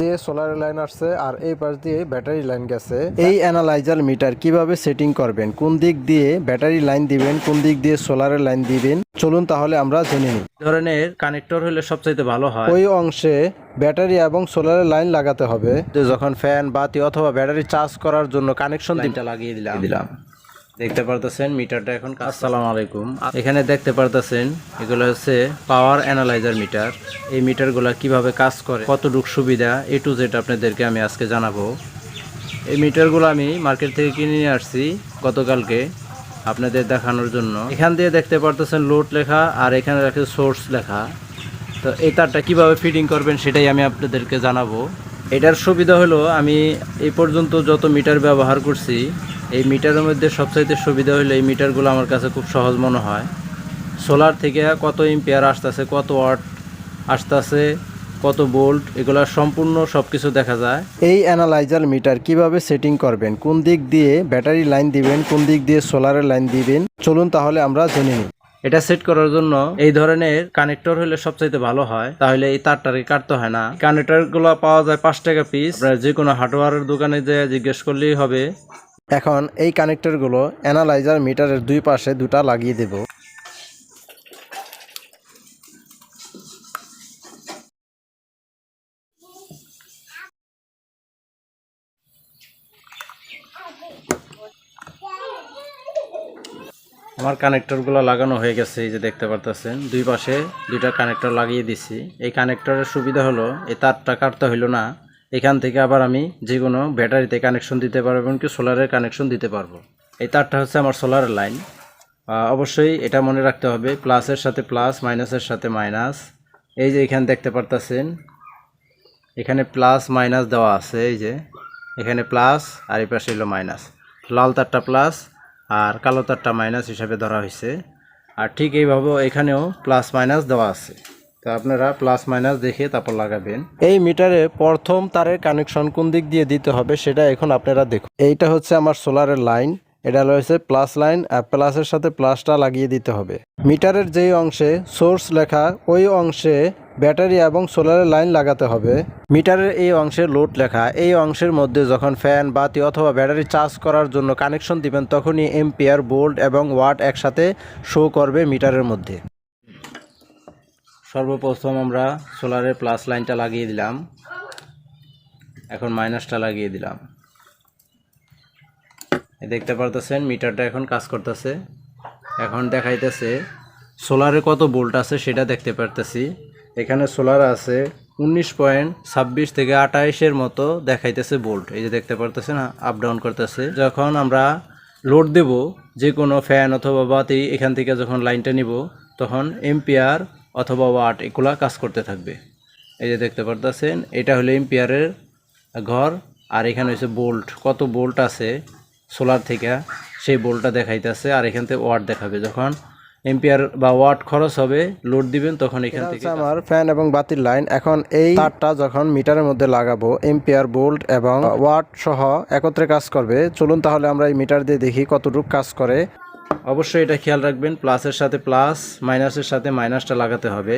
দিয়ে solar line আসছে আর এই পাশ দিয়ে ব্যাটারি লাইন গেছে। এই অ্যানালাইজার মিটার কীভাবে সেটিং করবেন? কোন দিক দিয়ে ব্যাটারি লাইন দিবেন? কোন দিক দিয়ে সোলারের লাইন দিবেন? চলুন তাহলে আমরা জেনে নিই। ধরনের কানেক্টর হলে সবচাইতে ভালো হয়। ওই অংশে ব্যাটারি এবং সোলারের লাইন লাগাতে হবে। যে যখন ফ্যান বাতি অথবা ব্যাটারি চার্জ করার জন্য কানেকশন দিতে লাগিয়ে দিলাম। দিলাম। দেখতে পারতেছেন, মিটারটা এখন আসসালামু আলাইকুম। এখানে দেখতে পারতেছেন, এগুলো হচ্ছে পাওয়ার অ্যানালাইজার মিটার। এই মিটারগুলো কীভাবে কাজ করে, কতটুকু সুবিধা, এ টু জেড আপনাদেরকে আমি আজকে জানাব। এই মিটারগুলো আমি মার্কেট থেকে কিনে নিয়ে আসছি গতকালকে আপনাদের দেখানোর জন্য। এখান দিয়ে দেখতে পারতেছেন লোড লেখা আর এখানে রাখে সোর্স লেখা। তো এই তারটা কীভাবে ফিটিং করবেন সেটাই আমি আপনাদেরকে জানাব। এটার সুবিধা হলো আমি এই পর্যন্ত যত মিটার ব্যবহার করছি, এই মিটারের মধ্যে সবচাইতে সুবিধা হলো এই মিটারগুলো আমার কাছে খুব সহজ মনে হয়। সোলার থেকে কত এম্পিয়ার আসতেছে, কত ওয়াট আসতেছে, কত বোল্ট এগুলো সম্পূর্ণ সব কিছু দেখা যায়। এই অ্যানালাইজার মিটার কীভাবে সেটিং করবেন? কোন দিক দিয়ে ব্যাটারি লাইন দিবেন, কোন দিক দিয়ে সোলারের লাইন দিবেন? চলুন তাহলে আমরা জেনে নিই। এটা সেট করার জন্য এই ধরনের কানেক্টর হলে সবচাইতে ভালো হয়। তাহলে এই তারটাকে কাটতে হয় না। কানেক্টরগুলো পাওয়া যায় পাঁচ টাকা পিস আপনারা যে কোনো হার্ডওয়ারের দোকানে যে জিজ্ঞেস করলেই হবে। এখন এই কানেক্টরগুলো অ্যানালাইজার মিটারের দুই পাশে দুটা লাগিয়ে দেব। আমার কানেক্টরগুলো লাগানো হয়ে গেছে, এই যে দেখতে পারতেছেন। দুই পাশে দুইটা কানেক্টর লাগিয়ে দিছি। এই কানেক্টরের সুবিধা হলো, এই তারটা কাটতে হইল না। এখান থেকে আবার আমি যে কোনো ব্যাটারিতে কানেকশন দিতে পারব, এমনকি সোলারের কানেকশন দিতে পারব। এই তারটা হচ্ছে আমার সোলারের লাইন অবশ্যই এটা মনে রাখতে হবে প্লাসের সাথে প্লাস মাইনাসের সাথে মাইনাস এই যে এখানে দেখতে পারতেছেন, এখানে প্লাস মাইনাস দেওয়া আছে, এই যে। এখানে প্লাস আর এই পাশে হলো মাইনাস লাল তারটা প্লাস আর কালো তারটা মাইনাস হিসাবে ধরা হয়েছে। আর ঠিক এইভাবে এখানেও প্লাস মাইনাস দেওয়া আছে। তো আপনারা প্লাস মাইনাস দেখে তারপর লাগাবেন। এই মিটারে প্রথম তারের কানেকশন কোন দিক দিয়ে দিতে হবে সেটা এখন আপনারা দেখুন। এইটা হচ্ছে আমার সোলারের লাইন এটা রয়েছে প্লাস লাইন আর প্লাসের সাথে প্লাসটা লাগিয়ে দিতে হবে। মিটারের যেই অংশে সোর্স লেখা, ওই অংশে ব্যাটারি এবং সোলারের লাইন লাগাতে হবে। মিটারের এই অংশে লোড লেখা। এই অংশের মধ্যে যখন ফ্যান, বাতি অথবা ব্যাটারি চার্জ করার জন্য কানেকশন দিবেন, তখনই এম্পিয়ার, বোল্ট এবং ওয়াট একসাথে শো করবে মিটারের মধ্যে। সর্বপ্রথম আমরা সোলারের প্লাস লাইনটা লাগিয়ে দিলাম। এখন মাইনাসটা লাগিয়ে দিলাম। দেখতে পারতেছেন, মিটারটা এখন কাজ করতেছে। এখন দেখাইতেছে, সোলারে কত বোল্ট আছে সেটা দেখতে পারতেছি। এখানে সোলার আছে উনিশ পয়েন্ট ছাব্বিশ থেকে আঠাইশের মতো দেখাইতেছে বোল্ট। এই যে দেখতে পারতেছেন আপ ডাউন করতেছে। যখন আমরা লোড দেব, যে কোনো ফ্যান অথবা বাতি এখান থেকে যখন লাইনটা নিব, তখন এম্পিয়ার অথবা ওয়াট এগুলা কাজ করতে থাকবে। এই যে দেখতে পারতেছেন, এটা হলো এম্পিয়ারের ঘর, আর এখানে হচ্ছে বোল্ট। কত বোল্ট আছে সোলার থেকে, সেই বোল্টটা দেখাইতেছে, আর এখান থেকে ওয়াট দেখাবে। যখন এম্পিয়ার বা ওয়াট খরচ হবে লোড দিবেন তখন এখান থেকে আমার ফ্যান এবং বাতির লাইন। এখন এই তারটা যখন মিটারের মধ্যে লাগাবো এম্পিয়ার বোল্ট এবং ওয়াট সহ একত্রে কাজ করবে চলুন তাহলে আমরা এই মিটার দিয়ে দেখি কতটুকু কাজ করে। অবশ্যই এটা খেয়াল রাখবেন প্লাসের সাথে প্লাস মাইনাসের সাথে মাইনাসটা লাগাতে হবে।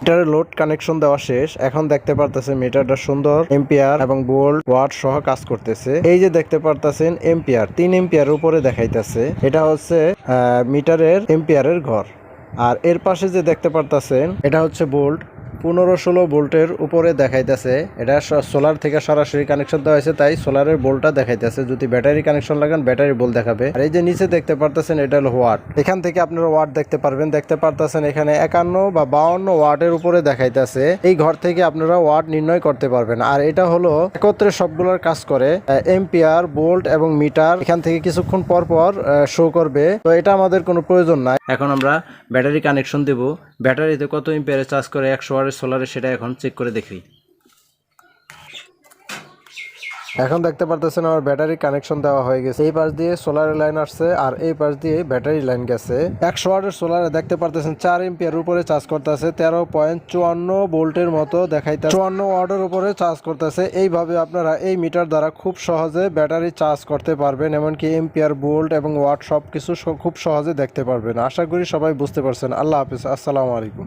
মিটারে লোড কানেকশন দেওয়া শেষ। এখন দেখতে পারতেছে মিটারটা সুন্দর এম্পিয়ার এবং বোল্ড ওয়াট সহ কাজ করতেছে। এই যে দেখতে পারতেছেন এম্পিয়ার তিন এম্পিয়ার উপরে দেখাইতেছে। এটা হচ্ছে মিটারের এম্পিয়ারের ঘর। আর এর পাশে যে দেখতে পারতেছেন, এটা হচ্ছে বোল্ট। পনেরো ষোলো ভোল্টের উপরে দেখাইতেছে। এটা সোলার থেকে সরাসরি কানেকশন দেওয়া হয়েছে, তাই সোলারের বোল্টটা দেখাইতেছে। যদি ব্যাটারি কানেকশন লাগান ব্যাটারি বোল্ট দেখাবে। আর এই যে নিচে দেখতে পারতেছেন, এটা হলো ওয়াট এখান থেকে আপনারা ওয়াট দেখতে পারবেন। দেখতে পারতেছেন, এখানে একান্ন বা বাউন্ন ওয়াটের উপরে দেখাইতেছে। এই ঘর থেকে আপনারা ওয়াট নির্ণয় করতে পারবেন। আর এটা হলো একত্রে সবগুলোর কাজ করে এম্পিয়ার বোল্ট এবং মিটার এখান থেকে কিছুক্ষণ পর পর শো করবে। তো এটা আমাদের কোনো প্রয়োজন নাই। এখন আমরা ব্যাটারি কানেকশন দেব। ব্যাটারিতে কত এম্পিয়ারে চার্জ করে? একশো ওয়ারের সোলারে সেটা এখন চেক করে দেখি। এখন দেখতে পারতেছেন আমার ব্যাটারি কানেকশন দেওয়া হয়ে গেছে। এই পাশ দিয়ে সোলার লাইন আসছে আর এই পাশ দিয়ে ব্যাটারি লাইন গেছে। একশো ওয়াটের সোলারে দেখতে পারতেছেন চার এম্পিয়ার উপরে চার্জ করতেছে, তেরো পয়েন্ট চুয়ান্ন ভোল্টের মতো দেখাইতে চুয়ান্ন ওয়াটের উপরে চার্জ করতেছে। এইভাবে আপনারা এই মিটার দ্বারা খুব সহজে ব্যাটারি চার্জ করতে পারবেন, এমনকি এম্পিয়ার ভোল্ট এবং ওয়াট সব কিছু খুব সহজে দেখতে পারবেন। আশা করি সবাই বুঝতে পারছেন। আল্লাহ হাফিজ। আসসালামু আলাইকুম।